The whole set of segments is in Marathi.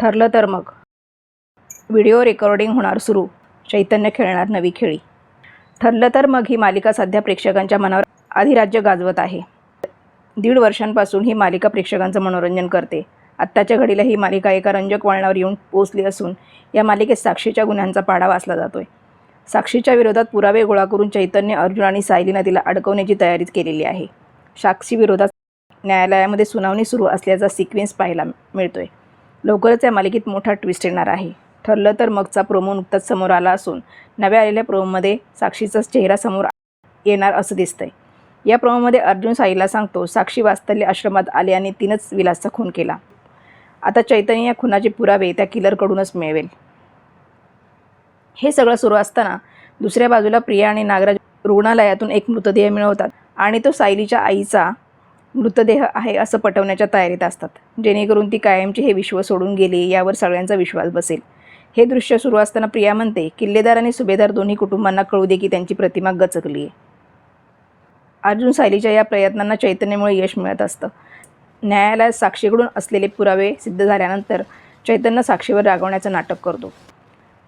ठरलं तर मग. व्हिडिओ रेकॉर्डिंग होणार सुरू. चैतन्य खेळणार नवी खेळी. ठरलं तर मग ही मालिका सध्या प्रेक्षकांच्या मनावर अधिराज्य गाजवत आहे. दीड वर्षांपासून ही मालिका प्रेक्षकांचं मनोरंजन करते. आत्ताच्या घडीला ही मालिका एका रंजक वळणावर येऊन पोचली असून या मालिकेत साक्षीच्या गुन्ह्यांचा पाडा वाचला जातोय. साक्षीच्या विरोधात पुरावे गोळा करून चैतन्य अर्जुन आणि सायली नदीला अडकवण्याची तयारी केलेली आहे. साक्षी विरोधात न्यायालयामध्ये सुनावणी सुरू असल्याचा सिक्वेन्स पाहायला मिळतोय. लवकरच या मालिकेत मोठा ट्विस्ट येणार आहे. ठरलं तर मगचा प्रोमो नुकताच समोर आला असून नव्या आलेल्या प्रोमोमध्ये साक्षीचा चेहरा समोर येणार असं दिसतंय. या प्रोमोमध्ये अर्जुन साईला सांगतो साक्षी वास्तल्य आश्रमात आले आणि तिनंच विलासचा खून केला. आता चैतन्य या खुनाचे पुरावे त्या किलरकडूनच मिळवेल हे सगळं सुरू असताना दुसऱ्या बाजूला प्रिया आणि नागराज रुग्णालयातून एक मृतदेह मिळवतात आणि तो सायलीच्या आईचा मृतदेह आहे असं पटवण्याच्या तयारीत असतात जेणेकरून ती कायमची हे विश्व सोडून गेली यावर सगळ्यांचा विश्वास बसेल. हे दृश्य सुरू असताना प्रिया म्हणते किल्लेदार आणि सुभेदार दोन्ही कुटुंबांना कळू दे की त्यांची प्रतिमा गचकली आहे अर्जुन सायलीच्या या प्रयत्नांना चैतन्यामुळे यश मिळत असतं. न्यायालयात साक्षीकडून असलेले पुरावे सिद्ध झाल्यानंतर चैतन्य साक्षीवर रागवण्याचं नाटक करतो.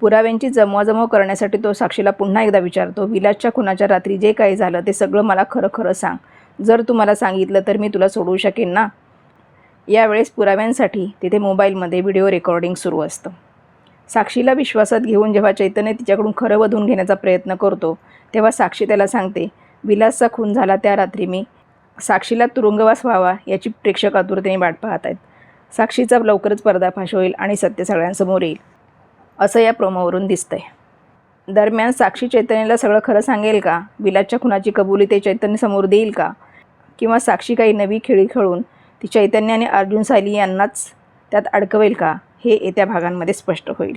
पुराव्यांची जमवाजमव करण्यासाठी तो साक्षीला पुन्हा एकदा विचारतो विलासच्या खुनाच्या रात्री जे काही झालं ते सगळं मला खरं खरं सांग. जर तू मला सांगितलं तर मी तुला सोडवू शकेन ना? यावेळेस पुराव्यांसाठी तिथे मोबाईलमध्ये व्हिडिओ रेकॉर्डिंग सुरू असतं. साक्षीला विश्वासात घेऊन जेव्हा चैतन्य तिच्याकडून खरं वधून घेण्याचा प्रयत्न करतो तेव्हा साक्षी त्याला सांगते विलासचा खून झाला त्या रात्री मी. साक्षीला तुरुंगवास व्हावा याची प्रेक्षक आतुरतेने वाट पाहत आहेत. साक्षीचा लवकरच पर्दाफाश होईल आणि सत्य सगळ्यांसमोर येईल. असं या प्रोमोवरून दिसतंय. दरम्यान साक्षी चैतन्याला सगळं खरं सांगेल का? विलासच्या खुनाची कबुली ते चैतन्य समोर देईल का? किंवा साक्षी काही नवी खेळी खेळून ती चैतन्य आणि अर्जुन सायली यांनाच त्यात अडकवेल का? हे येत्या भागांमध्ये स्पष्ट होईल.